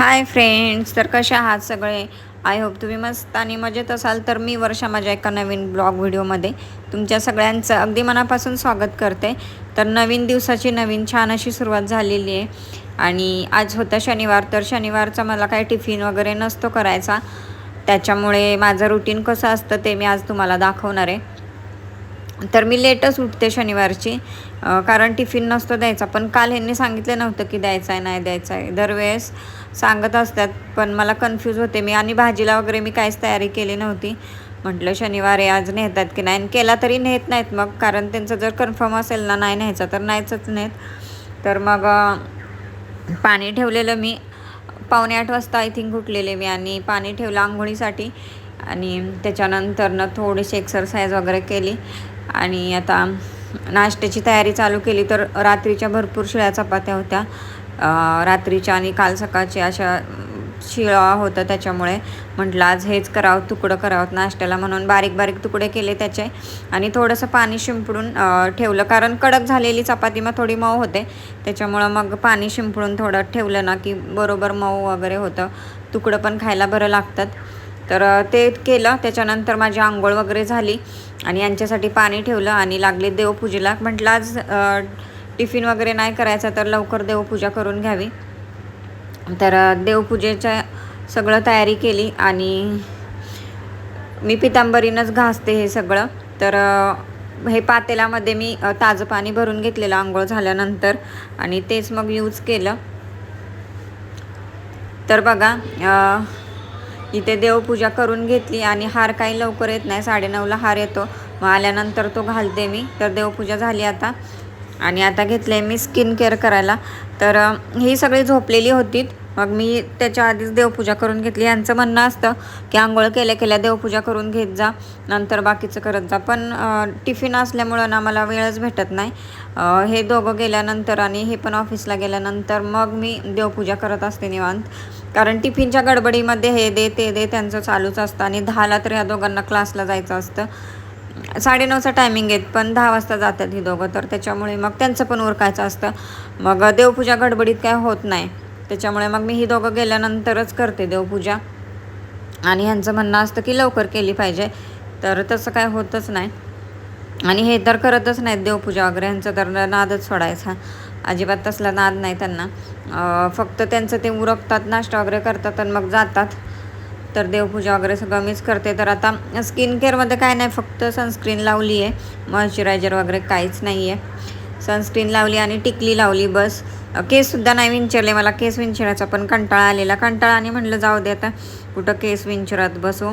Hi friends तर कशा आहात सगळे? आय होप तुम्ही मस्त आणि मजेत असाल. तर मी वर्षा माझ्या एका नवीन ब्लॉग व्हिडिओमध्ये तुमच्या सगळ्यांचं अगदी मनापासून स्वागत करते. तर नवीन दिवसाची नवीन छान अशी सुरुवात झालेली आहे. आणि आज होता शनिवार. तर शनिवारचा मला काही टिफिन वगैरे नसतो करायचा. त्याच्यामुळे माझं रुटीन कसं असतं ते मी आज तुम्हाला दाखवणार आहे. तर मी लेटच उठते शनिवारची. कारण टिफिन नसतो द्यायचा. पण काल ह्यांनी सांगितलं नव्हतं की द्यायचं आहे नाही द्यायचं आहे. दरवेळेस सांगत असतात पण मला कन्फ्यूज होते. मी आणि भाजीला वगैरे मी काहीच तयारी केली नव्हती. म्हटलं शनिवार आज नेतात की नाही? आणि केला तरी नेत नाहीत मग. कारण त्यांचं जर कन्फर्म असेल ना नाही न्यायचा तर नाहीच नेत. तर मग पाणी ठेवलेलं मी. पावणे आठ वाजता आय थिंक उठलेले मी आणि पाणी ठेवलं आंघोळीसाठी. आणि त्याच्यानंतरनं थोडीशी एक्सरसाइज वगैरे केली. आणि आता नाश्त्याची तयारी चालू केली तर रात्रीच्या भरपूर शिळ्या चपात्या होत्या. रात्रीच्या आणि काल सकाळच्या अशा शिळा होतं त्याच्यामुळे म्हटलं आज हेच करावं तुकडं करावं नाश्त्याला म्हणून बारीक बारीक तुकडे केले त्याचे. आणि थोडंसं पाणी शिंपडून ठेवलं कारण कडक झालेली चपाती मग थोडी मऊ होते. त्याच्यामुळं मग पाणी शिंपडून थोडं ठेवलं ना की बरोबर मऊ वगैरे होतं. तुकडं पण खायला बरं लागतात. तर ते केलं. त्याच्यानंतर माझी आंघोळ वगैरे झाली आणि यांच्यासाठी पाणी ठेवलं आणि लागले देवपूजेला. म्हटलं आज टिफिन वगैरे नाही करायचा तर लवकर देवपूजा करून घ्यावी. तर देवपूजेच्या सगळं तयारी केली आणि मी पितांबरीनंच घासते हे सगळं. तर हे पातेल्यामध्ये मी ताजं पाणी भरून घेतलेलं आंघोळ झाल्यानंतर आणि तेच मग यूज केलं. तर बघा इथे देवपूजा करून घेतली आणि हार काही लवकर येत नाही. साडेनऊला हार येतो. मग आल्यानंतर तो घालते मी. तर देवपूजा झाली आता. आणि आता घेतले मी स्किन केअर करायला. तर ही सगळी झोपलेली होती. मग मी त्याच्या आधीच देवपूजा करून घेतली. यांचं म्हणणं असतं की आंघोळ केल्या केल्या देवपूजा करून घेत जा. नंतर बाकीचं करत जा. पण टिफिन असल्यामुळं ना मला वेळच भेटत नाही. हे दोघं गेल्यानंतर आणि हे पण ऑफिसला गेल्यानंतर मग मी देवपूजा करत असते निवांत. कारण टिफिनच्या गडबडीमध्ये हे दे ते दे त्यांचं चालूच असतं आणि दहाला तर ह्या दोघांना क्लासला जायचं असतं. साडेनऊचा टायमिंग आहेत पण दहा वाजता जातात ही दोघं तर त्याच्यामुळे मग त्यांचं पण उरकायचं असतं. मग देवपूजा गडबडीत काय होत नाही. त्याच्यामुळे मग मी ही दोघं गेल्यानंतरच करते देवपूजा. आणि ह्यांचं म्हणणं असतं की लवकर केली पाहिजे तर तसं काय होतच नाही. आणि हे तर करतच नाहीत देवपूजा वगैरे ह्यांचं तर नादच सोडायचा. अजिबात तसला नाद नाही त्यांना. फक्त त्यांचं ते उरकतात नाश्ता वगैरे करतात आणि मग जातात. तर देवपूजा वगैरे सगळं मीच करते. तर आता स्किन केअरमध्ये काय नाही फक्त सनस्क्रीन लावली आहे. मॉइश्चरायझर वगैरे काहीच नाही आहे. सनस्क्रीन लावली आणि टिकली लावली बस. केससुद्धा नाही विंचरले मला. केस विंचरायचा पण कंटाळा आलेला. कंटाळा आणि म्हणलं जाऊ दे आता. कुठं केस विंचरत बसू.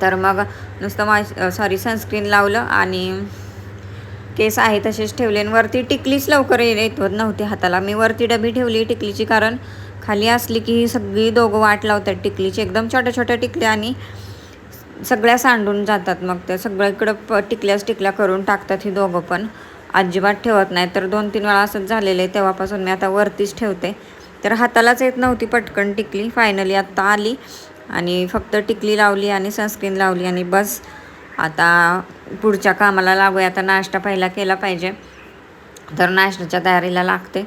तर मग नुसतं मॉइश सॉरी सनस्क्रीन लावलं आणि केस आहे तसेच ठेवले आणि वरती टिकलीच लवकर ये- येत नव्हती हाताला. मी वरती डबी ठेवली टिकलीची कारण खाली असली की ही सगळी दोघं वाट लावतात टिकलीची. एकदम छोट्या छोट्या टिकल्या आणि सगळ्या सांडून जातात मग त्या. सगळ्याकडं प टिकल्याच टिकल्या करून टाकतात ही दोघं पण. अजिबात ठेवत नाही. तर दोन तीन वेळा असंच झालेलं आहे. तेव्हापासून मी आता वरतीच ठेवते. तर हातालाच येत नव्हती पटकन टिकली. फायनली आत्ता आली आणि फक्त टिकली लावली आणि सनस्क्रीन लावली आणि बस आता पुढच्या कामाला लागूया. आता नाश्ता पहिला केला पाहिजे. तर नाश्त्याच्या तयारीला लागते.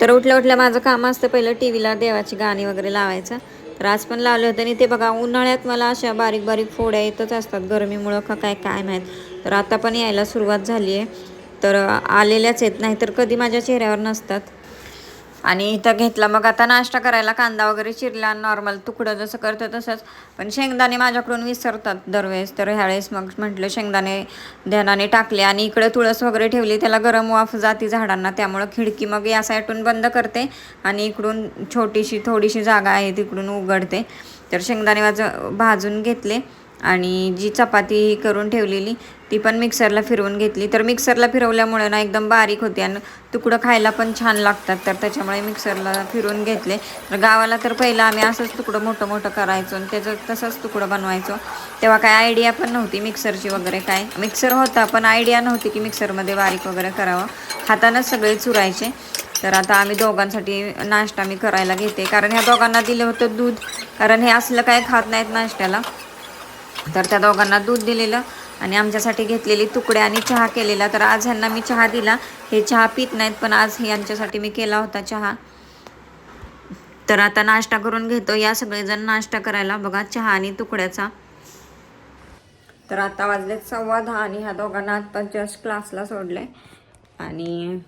तर उठल्या उठल्या माझं काम असतं पहिलं टी व्हीला देवाची गाणी वगैरे लावायचं. तर आज पण लावले होते. आणि ते बघा उन्हाळ्यात मला अशा बारीक बारीक फोड्या येतच असतात. गरमीमुळं का काय काय माहीत. तर आता पण यायला सुरुवात झाली आहे तर आलेल्याच येत नाही. तर कधी माझ्या चेहऱ्यावर नसतात. आणि इथं घेतला. मग आता नाश्ता करायला कांदा वगैरे चिरला नॉर्मल तुकडं जसं करतं तसंच. पण शेंगदाणे माझ्याकडून विसरतात दरवेळेस. तर ह्यावेळेस मग म्हटलं शेंगदाणे ध्यानाने टाकले आणि इकडे तुळस वगैरे ठेवली. त्याला गरम वाफ जाती झाडांना. त्यामुळं खिडकी मग या साईडून बंद करते आणि इकडून छोटीशी थोडीशी जागा आहे तिकडून उघडते. तर शेंगदाणे वाज भाजून घेतले. आणि जी चपाती करून ठेवलेली ती पण मिक्सरला फिरवून घेतली. तर मिक्सरला फिरवल्यामुळे ना एकदम बारीक होते आणि तुकडं खायला पण छान लागतात. तर त्याच्यामुळे मिक्सरला फिरवून घेतले. तर गावाला तर पहिलं आम्ही असंच तुकडं मोठं मोठं करायचो आणि त्याचं तसंच तुकडं बनवायचो. तेव्हा काय आयडिया पण नव्हती मिक्सरची वगैरे काय. मिक्सर होता पण आयडिया नव्हती की मिक्सरमध्ये बारीक वगैरे करावं. हातानंच सगळे चुरायचे. तर आता आम्ही दोघांसाठी नाश्ता मी करायला घेते. कारण ह्या दोघांना दिलं होतं दूध. कारण हे असलं काय खात नाहीत नाश्त्याला. तर त्या दोघांना दूध दिलेलं आणि आमच्यासाठी घेतलेली तुकडे आणि चहा केलेला. तर आज ह्यांना मी चहा दिला. हे चहा पित नाहीत पण आज हे यांच्यासाठी मी केला होता चहा. तर आता नाश्ता करून घेतो. या सगळेजण नाश्ता करायला बघा चहा आणि तुकड्याचा. तर आता वाजलेत सव्वा दहा आणि ह्या दोघांना आत्ता जस्ट क्लासला सोडले आणि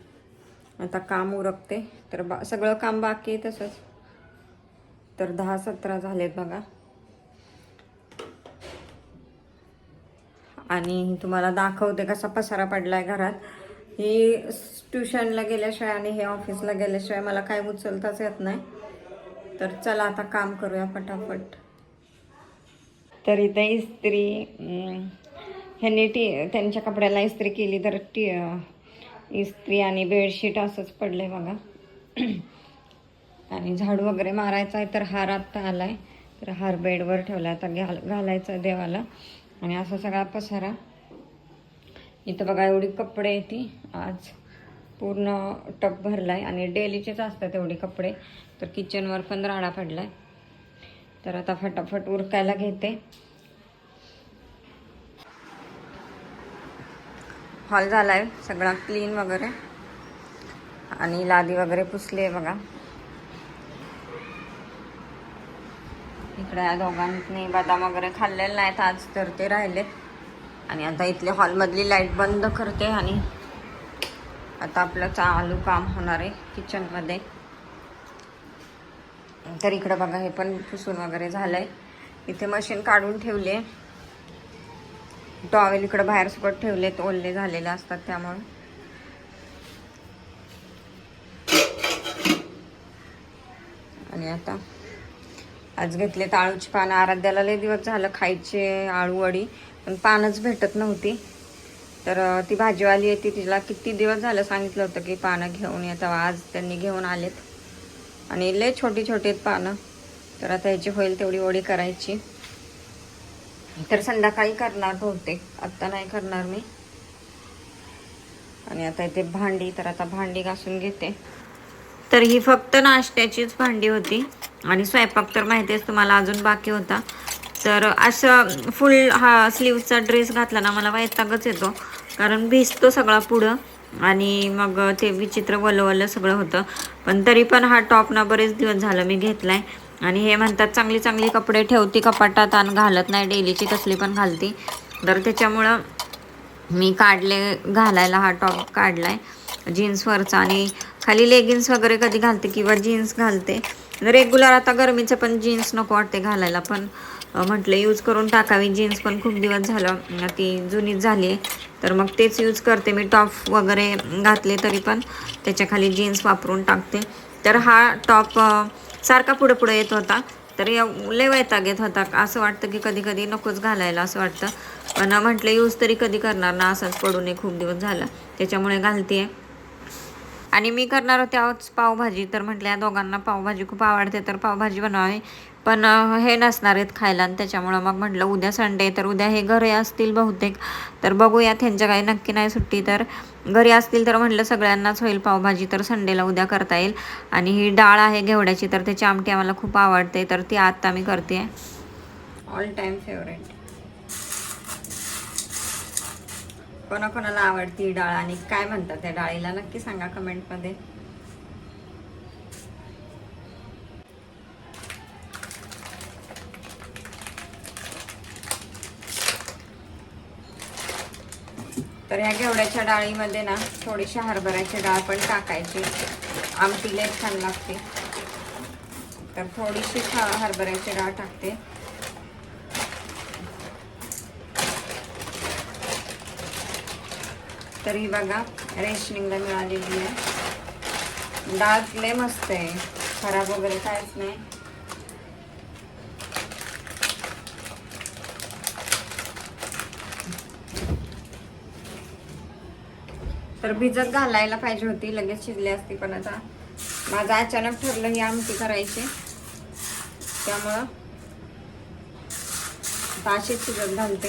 आता काम उरकते. तर बा सगळं काम बाकी आहे तसंच. तर दहा सतरा झालेत बघा. आणि तुम्हाला दाखवते कसा पसारा पडला आहे घरात. ही ट्युशनला गेल्याशिवाय आणि हे ऑफिसला गेल्याशिवाय मला काय उचलताच येत नाही. तर चला आता काम करूया पटापट तर इथे इस्त्री ह्यांनी टी त्यांच्या कपड्याला इस्त्री केली तर टी इस्त्री आणि बेडशीट असंच पडलं आहे बघा. आणि झाडू वगैरे मारायचा आहे तर हार आत्ता आला आहे तर हार बेडवर ठेवला आता घाल घालायचा आहे देवाला. आणि असा सगळा पसारा. इथं बघा एवढी कपडे येती आज पूर्ण टप आहे आणि डेलीचेच असतात एवढे कपडे. तर किचनवर पण राडा पडला आहे तर आता फटाफट उरकायला घेते. हॉल झाला आहे सगळा क्लीन वगैरे. आणि लादी वगैरे पुसली आहे बघा. इकडे या दोघांनी बदाम वगैरे खाल्लेले नाहीत आज तर ते राहिलेत आणि आता इथले हॉलमधली लाइट बंद करते आणि आता आपलं चालू काम होणार आहे किचनमध्ये. तर इकडं बघा हे पण पुसून वगैरे झालं आहे इथे मशीन काढून ठेवले टॉवेल इकडं बाहेर सुकट ठेवलेत ओल्ले झालेले असतात त्यामुळे. आणि आता आज घेतले आळूची पानं. आराध्याला लय दिवस झालं खायचे आळू वडी पण पानच भेटत नव्हती. तर ती भाजीवाली येते तिला किती दिवस झालं सांगितलं होतं की पानं घेऊन येतं आज त्यांनी घेऊन आलेत. आणि लय छोटी छोटी आहेत पानं. तर आता ह्याची होईल तेवढी ओढी करायची. तर संध्याकाळी करणार बहुतेक. आत्ता नाही करणार मी. आणि आता इथे भांडी तर आता भांडी घासून घेते. तर ही फक्त नाश्त्याचीच भांडी होती. आणि स्वयंपाक तर माहिती आहे तुम्हाला अजून बाकी होता. तर असं फुल हा स्लीवचा ड्रेस घातला ना मला वैतागच येतो. कारण भिजतो सगळा पुढं आणि मग ते विचित्र वलवलं सगळं होतं. पण तरी पण हा टॉप ना बरेच दिवस झालं मी घेतलाय. आणि हे म्हणतात चांगली चांगली कपडे ठेवती कपाटात आणि घालत नाही डेलीची कसली पण घालती. तर त्याच्यामुळं मी काढले घालायला हा टॉप काढला आहे जीन्सवरचा आणि खाली लेगिन्स वगैरे कधी घालते किंवा जीन्स घालते. रेग्युलर आता गरमीचं पण जीन्स नको वाटते घालायला पण म्हटलं यूज करून टाकावी. जीन्स पण खूप दिवस झालं ती जुनीच झाली आहे. तर मग तेच यूज करते मी. टॉप वगैरे घातले तरी पण त्याच्याखाली जीन्स वापरून टाकते. तर हा टॉप सारखा पुढे पुढे येत होता. तर लय वैताग येत होता. असं वाटतं की कधी कधी नकोच घालायला असं वाटतं. पण म्हटलं यूज तरी कधी करणार ना असंच पडू नये खूप दिवस झाला. त्याच्यामुळे घालते आहे आणि मी करणार होते आज पावभाजी. तर म्हटलं या दोघांना पावभाजी खूप आवडते तर पावभाजी बनवावी. पण हे नसणार आहेत खायला आणि त्याच्यामुळं मग म्हटलं उद्या संडे तर उद्या हे घरी असतील बहुतेक. तर बघूया त्यांच्या काही नक्की नाही सुट्टी. तर घरी असतील तर म्हटलं सगळ्यांनाच होईल पावभाजी तर संडेला उद्या करता येईल. आणि ही डाळ आहे घेवड्याची तर त्याची आमटी आम्हाला खूप आवडते. तर ती आत्ता मी करते. ऑल टाईम फेवरेट कोणाकोणाला आवडती डाळ आणि काय म्हणतात त्या डाळीला? नक्की सांगा कमेंटमध्ये. तर ह्या घेवड्याच्या डाळीमध्ये ना थोडीशी हरभऱ्याची डाळ पण टाकायची. आमटी लय छान लागते. तर थोडीशी हरभऱ्याची डाळ टाकते. तरी बघा रेशनिंगला मिळालेली आहे. डाळ लय मस्त आहे. खराब वगैरे काहीच नाही. तर भिजत घालायला पाहिजे होती लगेच शिजली असती पण आता माझं अचानक ठरलं ही आमटी करायची. त्यामुळं आता अशीच शिजत घालते.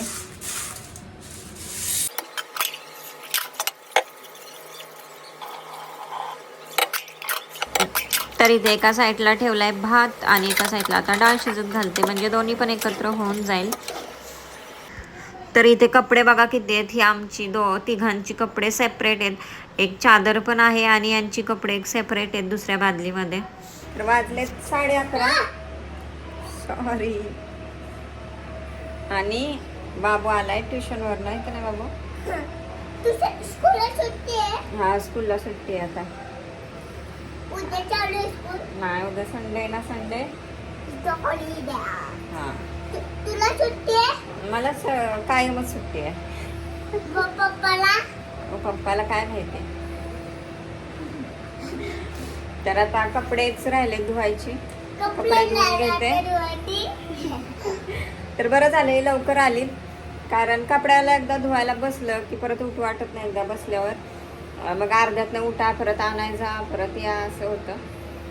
तर इथे एका साईडला ठेवलाय भात आणि एका साईडला आता डाळ शिजत घालते. म्हणजे दोन्ही पण एकत्र होऊन जाईल. तर इथे कपडे बघा किती आहेत. ही आमची दो तिघांची कपडे सेपरेट आहेत. एक चादर पण आहे आणि यांची कपडे एक सेपरेट आहेत दुसऱ्या बादलीमध्ये. तर वाजले साडे अकरा. सॉरी आणि बाबू आलाय ट्युशनवर नाही का नाही बाबू? आहे. हा स्कूलला सुट्टी आहे आता उद्या चालू आहे स्कूल नाही उद्या संडे ना संडे हा. तुला सुट्टी आहे? मला स कायमच सुट्टी आहे. पप्पाला? पप्पाला काय माहिती? तर आता कपडेच राहिले धुवायची. कपडे कपडे धुवून नाही घेते. रात्री तर बरं झालं हे लवकर आली. कारण कपड्याला एकदा धुवायला बसलं की परत उठू वाटत नाही एकदा बसल्यावर. मग अर्ध्यातनं उठा परत आणायचा परत या असं होतं.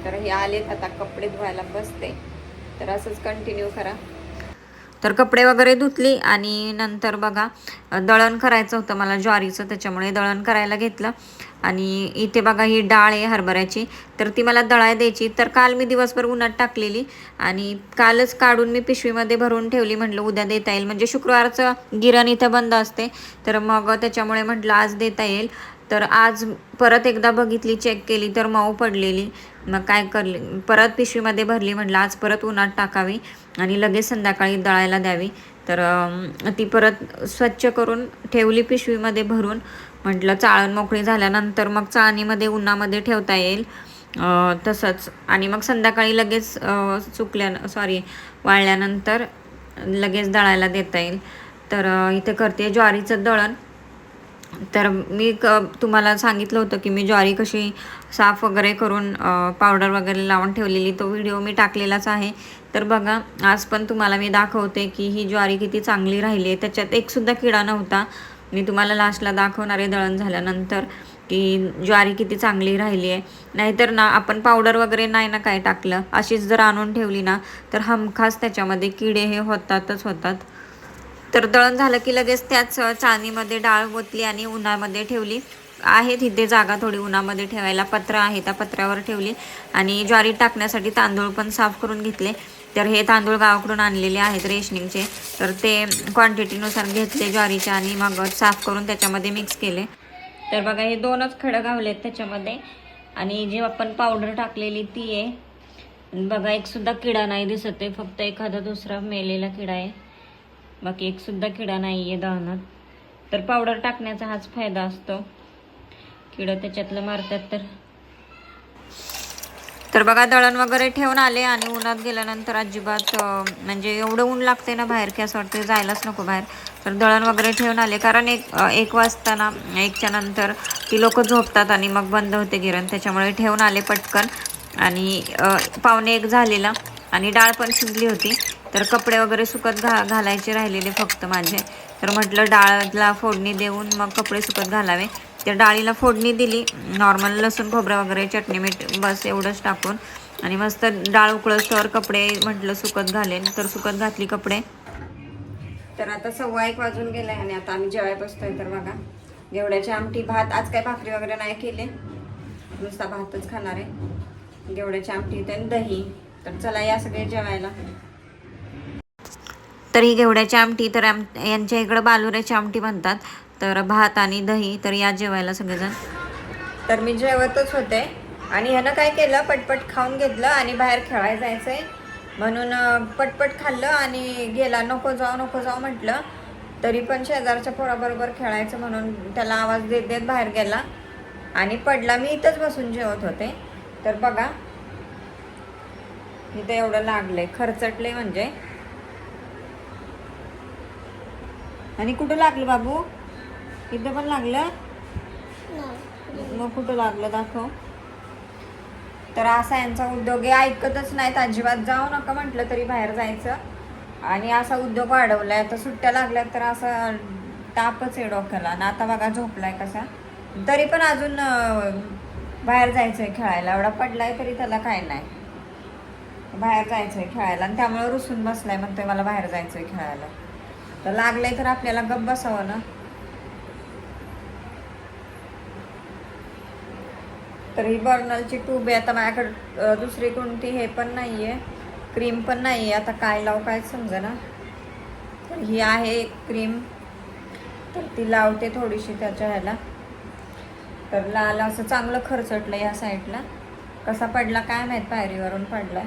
तर हे आलेत आता कपडे धुवायला बसते. तर असंच कंटिन्यू करा. तर कपडे वगैरे धुतली आणि नंतर बघा दळण करायचं होतं मला ज्वारीचं त्याच्यामुळे दळण करायला घेतलं. आणि इथे बघा ही डाळ आहे हरभऱ्याची. तर ती मला दळाय द्यायची. तर काल मी दिवसभर उन्हात टाकलेली आणि कालच काढून मी पिशवीमध्ये भरून ठेवली. म्हटलं उद्या देता येईल. म्हणजे शुक्रवारचं गिरण इथं बंद असते. तर मग त्याच्यामुळे म्हटलं आज देता येईल. तर आज परत एकदा बघितली चेक केली तर मऊ पडलेली. मग काय करली? परत पिशवीमध्ये भरली म्हटलं आज परत उन्हात टाकावी आणि लगेच संध्याकाळी दळायला द्यावी. तर ती परत स्वच्छ करून ठेवली पिशवीमध्ये भरून. म्हटलं चाळण मोकळी झाल्यानंतर मग चाळणीमध्ये उन्हामध्ये ठेवता येईल तसंच. आणि मग संध्याकाळी लगेच चुकल्या सॉरी वाळल्यानंतर लगेच दळायला देता येईल. तर इथे करते ज्वारीचं दळण. तर मी क तुम्हाला सांगितलं होतं की मी ज्वारी कशी साफ वगैरे करून पावडर वगैरे लावून ठेवलेली तो व्हिडिओ मी टाकलेलाच आहे. तर बघा आज पण तुम्हाला मी दाखवते की ही ज्वारी किती चांगली राहिली आहे. त्याच्यात एकसुद्धा किडा नव्हता. मी तुम्हाला लास्टला दाखवणारे दळण झाल्यानंतर की ज्वारी किती चांगली राहिली आहे. नाहीतर ना आपण पावडर वगैरे नाही ना काय टाकलं. अशीच जर आणून ठेवली ना तर हमखास त्याच्यामध्ये किडे हे होतातच होतात. तर दळण झालं की लगेच त्याच चाळणीमध्ये डाळ ओतली आणि उन्हामध्ये ठेवली. आहे तिथे जागा थोडी उन्हामध्ये ठेवायला. पत्र आहे त्या पत्र्यावर ठेवली. आणि ज्वारी टाकण्यासाठी तांदूळ पण साफ करून घेतले. तर हे तांदूळ गावाकडून आणलेले आहेत रेशनिंगचे. तर ते क्वांटिटीनुसार घेतले ज्वारीचे आणि मग साफ करून त्याच्यामध्ये मिक्स केले. तर बघा हे दोनच खडं गावलेत त्याच्यामध्ये. आणि जी आपण पावडर टाकलेली ती आहे. बघा एकसुद्धा किडा नाही दिसत आहे. फक्त एखादा दुसरा मेलेला किडा आहे. बाकी एक सुद्धा किडा नाही आहे दळणात. तर पावडर टाकण्याचा हाच फायदा असतो. किडं त्याच्यातलं मारतात तर. तर बघा दळण वगैरे ठेवून आले आणि उन्हात गेल्यानंतर अजिबात म्हणजे एवढं ऊन लागते ना बाहेर की असं वाटतं जायलाच नको बाहेर. तर दळण वगैरे ठेवून आले. कारण एक एक वाजता ना एकच्या नंतर ती लोक झोपतात आणि मग बंद होते गिरण. त्याच्यामुळे ठेवून आले पटकन. आणि पाहुणे पावणे एक झालेला आणि डाळ पण शिजली होती. तर कपडे वगैरे सुकत घा घालायचे राहिलेले फक्त माझे. तर म्हटलं डाळला फोडणी देऊन मग कपडे सुकत घालावे. त्या डाळीला फोडणी दिली. नॉर्मल लसूण खोबरं वगैरे चटणी मीठ बस एवढंच टाकून. आणि मस्त डाळ उकळस्तवर कपडे म्हटलं सुकत घालेन. तर सुकत घातली कपडे. तर आता सव्वा एक वाजून गेलाय आणि आता आम्ही जेवाय बसतोय. तर बघा गेवड्याची आमटी भात आज काय भाकरी वगैरे नाही केले. नुसता भातच खाणार आहे. गेवड्याची आमटी आणि दही. तर चला या सगळे जेवायला. तर ही घेवड्याची आमटी तर आम यांच्या इकडं बालुऱ्याची आमटी म्हणतात. तर भात आणि दही तर या जेवायला सगळेजण. तर मी जेवतच होते. आणि ह्यानं काय केलं? पटपट खाऊन घेतलं आणि बाहेर खेळायला जायचंय. म्हणून पटपट खाल्लं आणि गेला. नको जाऊ नको जाऊ म्हटलं. तरी पण शेजारच्या पोराबरोबर खेळायचं म्हणून त्याला आवाज देत देत बाहेर गेला. आणि पडला. मी इथंच बसून जेवत होते. तर बघा इथं एवढं लागलंय. खरचटले म्हणजे. आणि कुठं लागलं बाबू? इथं पण लागलं? मग कुठं लागलं? दाखव. तर असा यांचा उद्योग आहे. ऐकतच नाहीत. अजिबात जाऊ नका म्हटलं तरी बाहेर जायचं. आणि असा उद्योग वाढवलाय. आता सुट्ट्या लागल्या तर असं तापच आहे डोक्याला. आणि आता बघा झोपलाय कसा. तरी पण अजून बाहेर जायचंय खेळायला. एवढा पडलाय तरी त्याला काय नाही. बाहेर जायचंय खेळायला. आणि त्यामुळे रुसून बसलाय म्हणतोय मला बाहेर जायचंय खेळायला. तर लागलंय तर आपल्याला गप्प बसावं ना. तर ही बर्नलची ट्यूब आहे. आता माझ्याकडे दुसरी कोणती हे पण नाही आहे क्रीम पण नाही आहे आता काय लावू काय समजा तर ही आहे क्रीम तर ती लावते थोडीशी त्याच्या ह्याला. तर लाल असं चांगलं खरचटलं या साईडला कसा पडला काय माहीत पायरीवरून पडलाय.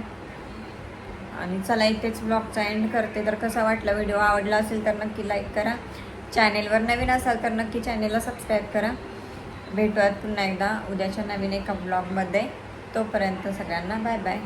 आणि चला इथेच ब्लॉगचा एंड करते. तर कसा वाटला व्हिडिओ आवडला असेल तर नक्की लाईक करा. चॅनेलवर नवीन असाल तर नक्की चॅनेलला सबस्क्राईब करा. भेटूयात पुन्हा एकदा उद्याच्या नवीन एका ब्लॉगमध्ये तोपर्यंत सगळ्यांना बाय बाय